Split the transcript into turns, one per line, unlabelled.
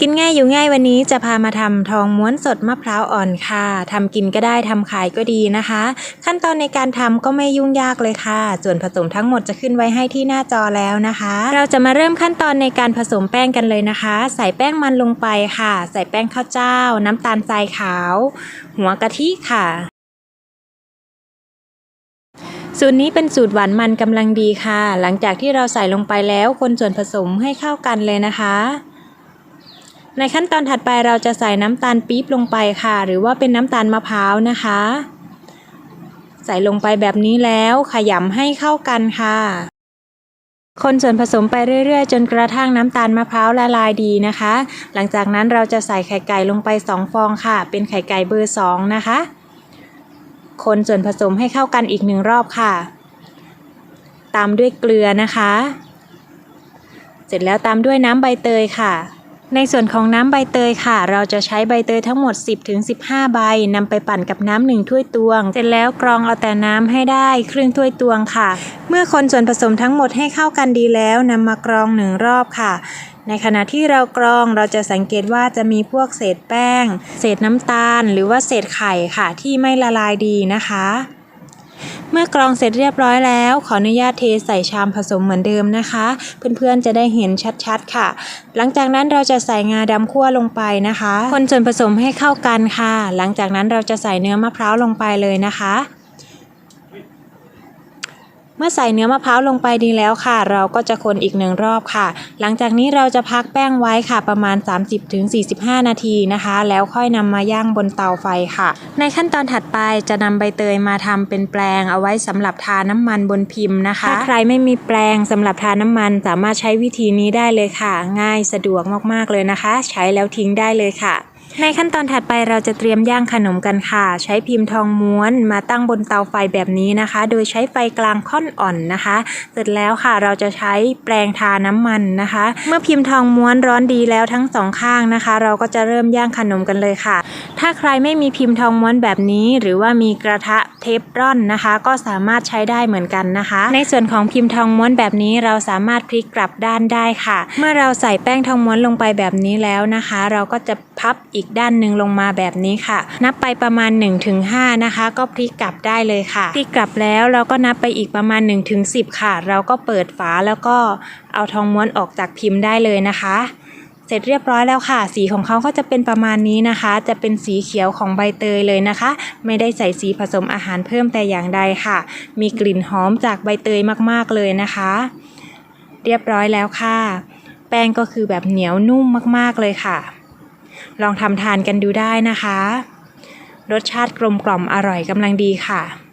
กินง่ายอยู่ง่ายวันนี้จะพามาทำทองม้วนสดมะพร้าวอ่อนค่ะทำกินก็ได้ทำขายก็ดีนะคะ ขั้นตอนในการทำก็ไม่ยุ่งยากเลยค่ะ ส่วนผสมทั้งหมดจะขึ้นไว้ให้ที่หน้าจอแล้วนะคะ เราจะมาเริ่มขั้นตอนในการผสมแป้งกันเลยนะคะ ใส่แป้งมันลงไปค่ะ ใส่แป้งข้าวเจ้า น้ำตาลทรายขาว หัวกะทิค่ะสูตรนี้เป็นสูตรหวานมันกำลังดีค่ะ หลังจากที่เราใส่ลงไปแล้วคนส่วนผสมให้เข้ากันเลยนะคะ ในขั้นตอนถัดไปเราจะใส่น้ำตาลปี๊บลงไปค่ะ หรือว่าเป็นน้ำตาลมะพร้าวนะคะ ใส่ลงไปแบบนี้แล้วขยำให้เข้ากันค่ะ คนส่วนผสมไปเรื่อยๆ จนกระทั่งน้ำตาลมะพร้าวละลายดีนะคะ หลังจากนั้นเราจะใส่ไข่ไก่ลงไป 2 ฟองค่ะ เป็นไข่ไก่เบอร์ 2 นะคะ คนส่วนผสมให้เข้ากันอีกหนึ่งรอบค่ะ ตามด้วยเกลือนะคะ เสร็จแล้วตามด้วยน้ำใบเตยค่ะ ในส่วนของน้ำใบเตยค่ะ เราจะใช้ใบเตยทั้งหมด 10-15 ใบนำไปปั่นกับน้ำหนึ่งถ้วยตวง เสร็จแล้วกรองเอาแต่น้ำให้ได้ครึ่งถ้วยตวงค่ะ เมื่อคนส่วนผสมทั้งหมดให้เข้ากันดีแล้วนำมากรองหนึ่งรอบค่ะ ในขณะที่เรากรองเราจะสังเกตว่าจะมีพวกเศษแป้ง เศษน้ำตาล หรือว่าเศษไข่ค่ะ ที่ไม่ละลายดีนะคะ เมื่อกรองเสร็จเรียบร้อยแล้ว ขออนุญาตเทใส่ชามผสมเหมือนเดิมนะคะ เพื่อนๆจะได้เห็นชัดๆค่ะ หลังจากนั้นเราจะใส่งาดำคั่วลงไปนะคะ คนส่วนผสมให้เข้ากันค่ะ หลังจากนั้นเราจะใส่เนื้อมะพร้าวลงไปเลยนะคะ มื่อใส่เนื้อมะพร้าวลงไปดีแล้วค่ะ เราก็จะคนอีกหนึ่งรอบค่ะ หลังจากนี้เราจะพักแป้งไว้ค่ะประมาณ 30-45 นาทีนะคะ แล้วค่อยนำมาย่างบนเตาไฟค่ะ ในขั้นตอนถัดไปจะนำใบเตยมาทำเป็นแปลงเอาไว้สำหรับทาน้ำมันบนพิมพ์นะคะ ถ้าใครไม่มีแปลงสำหรับทาน้ำมันสามารถใช้วิธีนี้ได้เลยค่ะ ง่ายสะดวกมากๆเลยนะคะ ใช้แล้วทิ้งได้เลยค่ะ ในขั้นตอนถัดไปเราจะเตรียมย่างขนมกันค่ะ ใช้พิมพ์ทองม้วนมาตั้งบนเตาไฟแบบนี้นะคะ โดยใช้ไฟกลางค่อนอ่อนนะคะ เสร็จแล้วค่ะเราจะใช้แปรงทาน้ำมันนะคะ เมื่อพิมพ์ทองม้วนร้อนดีแล้วทั้งสองข้างนะคะ เราก็จะเริ่มย่างขนมกันเลยค่ะ ถ้าใครไม่มีพิมพ์ทองม้วนแบบนี้ หรือว่ามีกระทะเทฟร่อนนะคะ ก็สามารถใช้ได้เหมือนกันนะคะ ในส่วนของพิมพ์ทองม้วนแบบนี้เราสามารถพลิกกลับด้านได้ค่ะ เมื่อเราใส่แป้งทองม้วนลงไปแบบนี้แล้วนะคะ เราก็จะพับอีกด้านหนึ่งลงมาแบบนี้ค่ะ นับไปประมาณ 1-5 นะคะ ก็พลิกกลับได้เลยค่ะพลิกกลับแล้วเราก็นับไปอีกประมาณ 1-10 ค่ะ เราก็เปิดฝาแล้วก็เอาทองม้วนออกจากพิมพ์ได้เลยนะคะ เสร็จเรียบร้อยแล้วค่ะ สีของเขาก็จะเป็นประมาณนี้นะคะ จะเป็นสีเขียวของใบเตยเลยนะคะ ไม่ได้ใส่สีผสมอาหารเพิ่มแต่อย่างใดค่ะ มีกลิ่นหอมจากใบเตยมากๆเลยนะคะ เรียบร้อยแล้วค่ะ แป้งก็คือแบบเหนียวนุ่มมากๆเลยค่ะ ลองทำทานกันดูได้นะคะ รสชาติกลมกล่อมอร่อยกำลังดีค่ะ